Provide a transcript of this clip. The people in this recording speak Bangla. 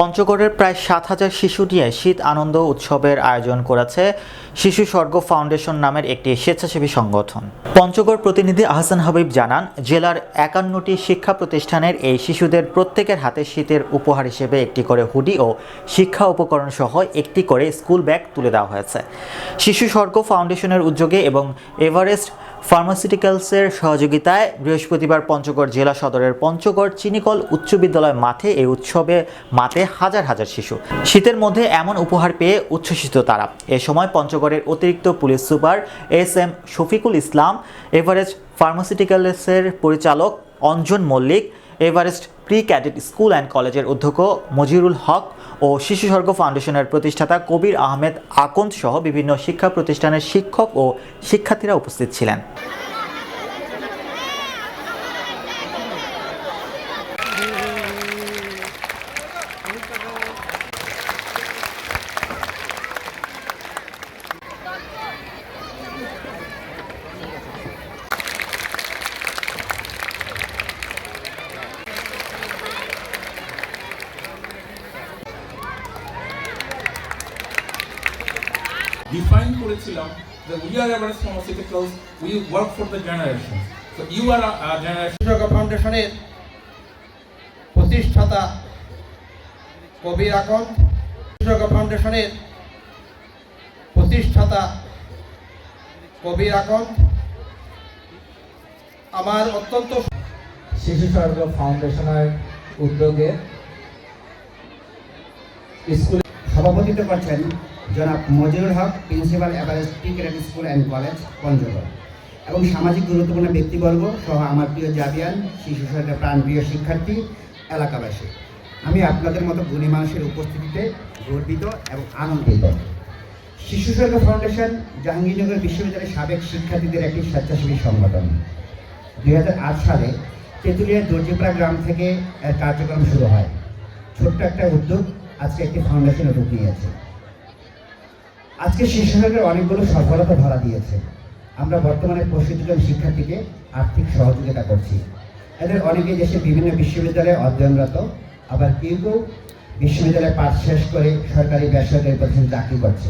পঞ্চগড়ের প্রায় সাত হাজার শিশু নিয়ে শীত আনন্দ উৎসবের আয়োজন করেছে শিশু স্বর্গ ফাউন্ডেশন নামের একটি স্বেচ্ছাসেবী সংগঠন। পঞ্চগড় প্রতিনিধি আহসান হাবিব জানান, জেলার একান্নটি শিক্ষা প্রতিষ্ঠানের এই শিশুদের প্রত্যেকের হাতে শীতের উপহার হিসেবে একটি করে হুডি ও শিক্ষা উপকরণ সহ একটি করে স্কুল ব্যাগ তুলে দেওয়া হয়েছে। শিশু স্বর্গ ফাউন্ডেশনের উদ্যোগে এবং এভারেস্ট ফার্মাসিউটিক্যালসের সহযোগিতায় বৃহস্পতিবার পঞ্চগড় জেলা সদরের পঞ্চগড় চিনিকল উচ্চ বিদ্যালয় মাঠে এই উৎসবে মাতে হাজার হাজার শিশু। শীতের মধ্যে এমন উপহার পেয়ে উচ্ছ্বসিত তারা। এ সময় পঞ্চগড়ের অতিরিক্ত police super S M Shafiqul Islam, Everest ফার্মাসিউটিক্যালসের পরিচালক Anjan Mallik, Everest pre cadet school and কলেজের অধ্যক্ষ মজিরুল হক ও শিশু স্বর্গ ফাউন্ডেশনের প্রতিষ্ঠাতা কবির আহমেদ আকন্দ সহ বিভিন্ন শিক্ষা প্রতিষ্ঠানের শিক্ষক ও শিক্ষার্থীরা উপস্থিত ছিলেন। ডিফাইন করেছিলাম যে we are Everest pharmaceuticals we work for the generation so you are generation ফাউন্ডেশনের প্রতিষ্ঠাতা কবির আকন্দ কৃষক ফাউন্ডেশনের প্রতিষ্ঠাতা কবির আকন্দ আমার অত্যন্ত শিশু স্বর্গ ফাউন্ডেশনের উদ্যোগে স্কুল সভাপতিত্ব করছেন জনাব Mojirul Haque, principal Everest T cadet school and college, Panchagarh. এবং সামাজিক গুরুত্বপূর্ণ ব্যক্তিবর্গ সহ আমার প্রিয় জাবিয়ান, শিশু সরকার প্রাণপ্রিয় শিক্ষার্থী, এলাকাবাসী। আমি আপনাদের মতো গুণী মানুষের উপস্থিতিতে গর্বিত এবং আনন্দিত। শিশু সরকার ফাউন্ডেশন, জাহাঙ্গীরনগর বিশ্ববিদ্যালয়ের সাবেক শিক্ষার্থীদের একটি স্বেচ্ছাসেবী সংগঠন। দুই হাজার আট সালে তেঁতুলিয়ার দর্জিপাড়া গ্রাম থেকে কার্যক্রম শুরু হয়। ছোট্ট একটা উদ্যোগ আজকে একটি ফাউন্ডেশনে রূপ নিয়েছে। আজকে শিশুদের অনেকগুলো সফলতা ভাড়া দিয়েছে। আমরা বর্তমানে প্রশিক্ষিত শিক্ষার্থীকে আর্থিক সহযোগিতা করছি। এদের অনেকে দেশে বিভিন্ন বিশ্ববিদ্যালয়ে অধ্যয়নরত, আবার কেউ কেউ বিশ্ববিদ্যালয়ে পাঠ শেষ করে সরকারি বেসরকারি প্রতিষ্ঠান চাকরি করছে।